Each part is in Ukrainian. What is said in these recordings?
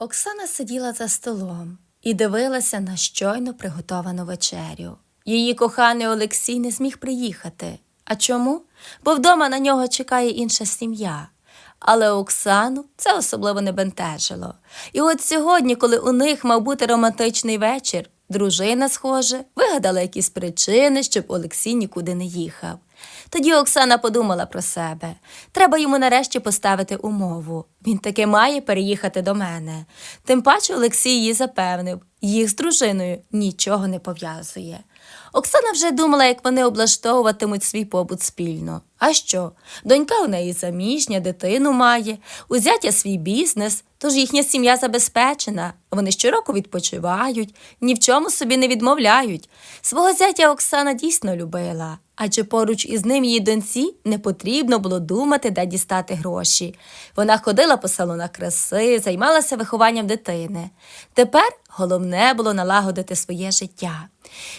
Оксана сиділа за столом і дивилася на щойно приготовану вечерю. Її коханий Олексій не зміг приїхати. А чому? Бо вдома на нього чекає інша сім'я. Але Оксану це особливо не бентежило. І от сьогодні, коли у них мав бути романтичний вечір, дружина, схоже, вигадала якісь причини, щоб Олексій нікуди не їхав. Тоді Оксана подумала про себе. Треба йому нарешті поставити умову. Він таки має переїхати до мене. Тим паче Олексій її запевнив, їх з дружиною нічого не пов'язує. Оксана вже думала, як вони облаштовуватимуть свій побут спільно. А що? Донька у неї заміжня, дитину має, у зятя свій бізнес, тож їхня сім'я забезпечена. Вони щороку відпочивають, ні в чому собі не відмовляють. Свого зятя Оксана дійсно любила, адже поруч із ним її доньці не потрібно було думати, де дістати гроші. Вона ходила по салонах краси, займалася вихованням дитини. Тепер головне було налагодити своє життя.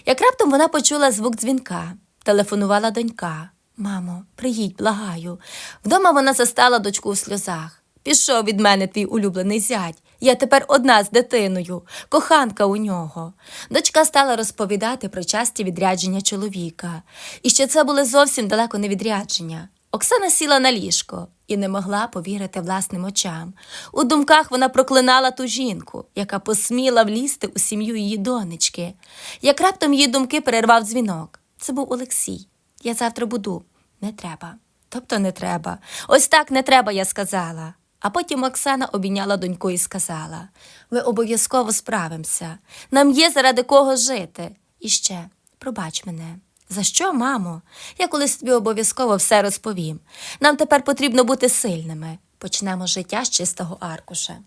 Як раптом вона почула звук дзвінка, телефонувала донька. Мамо, приїдь, благаю. Вдома вона застала дочку у сльозах. Пішов від мене твій улюблений зять. Я тепер одна з дитиною, коханка у нього. Дочка стала розповідати про часті відрядження чоловіка. І що це були зовсім далеко не відрядження. Оксана сіла на ліжко і не могла повірити власним очам. У думках вона проклинала ту жінку, яка посміла влізти у сім'ю її донечки. Як раптом її думки перервав дзвінок. Це був Олексій. Я завтра буду. Не треба. Тобто не треба. Ось так не треба, я сказала. А потім Оксана обійняла доньку і сказала: Ми обов'язково справимося. Нам є заради кого жити. І ще, пробач мене. За що, мамо? Я колись тобі обов'язково все розповім. Нам тепер потрібно бути сильними. Почнемо життя з чистого аркуша.